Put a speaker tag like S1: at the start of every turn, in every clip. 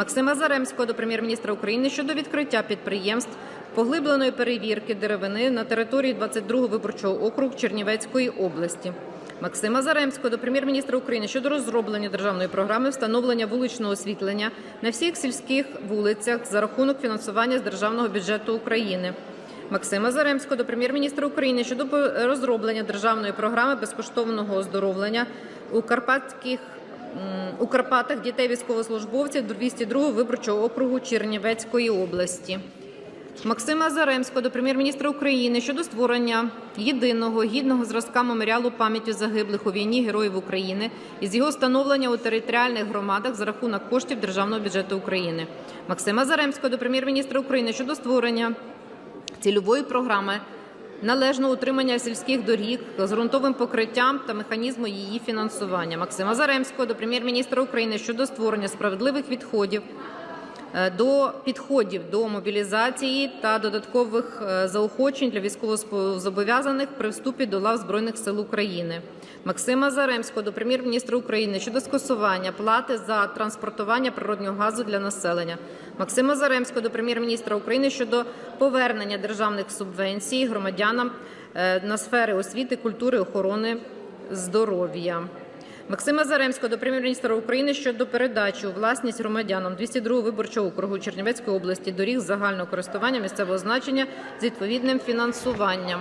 S1: Максима Заремського до прем'єр-міністра України щодо відкриття підприємств поглибленої перевірки деревини на території 22-го виборчого округу Чернівецької області. Максима Заремського до прем'єр-міністра України щодо розроблення державної програми встановлення вуличного освітлення на всіх сільських вулицях за рахунок фінансування з державного бюджету України. Максима Заремського до прем'єр-міністра України щодо розроблення державної програми безкоштовного оздоровлення у Карпатських у Карпатах дітей військовослужбовців 202 виборчого округу Чернівецької області. Максима Заремського до прем'єр-міністра України щодо створення єдиного гідного зразка меморіалу пам'яті загиблих у війні героїв України із його встановлення у територіальних громадах за рахунок коштів державного бюджету України. Максима Заремського до прем'єр-міністра України щодо створення цільової програми належного утримання сільських доріг з ґрунтовим покриттям та механізму її фінансування. Максима Заремського до прем'єр-міністра України щодо створення справедливих відходів е, до підходів до мобілізації та додаткових е, заохочень для військовозобов'язаних при вступі до лав Збройних сил України. Максима Заремського до прем'єр-міністра України щодо скасування плати за транспортування природнього газу для населення. Максима Заремського до прем'єр-міністра України щодо повернення державних субвенцій громадянам е, на сфери освіти, культури, охорони здоров'я. Максима Заремського до прем'єр-міністра України щодо передачі у власність громадянам 202 виборчого округу Чернівецької області доріг загального користування місцевого значення з відповідним фінансуванням.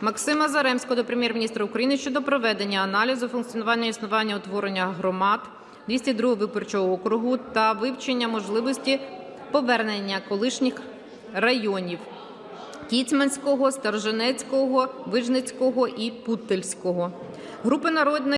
S1: Максима Заремського до прем'єр-міністра України щодо проведення аналізу функціонування існування утворення громад 202 виборчого округу та вивчення можливості повернення колишніх районів Кіцманського, Старженецького, Вижницького і Путильського.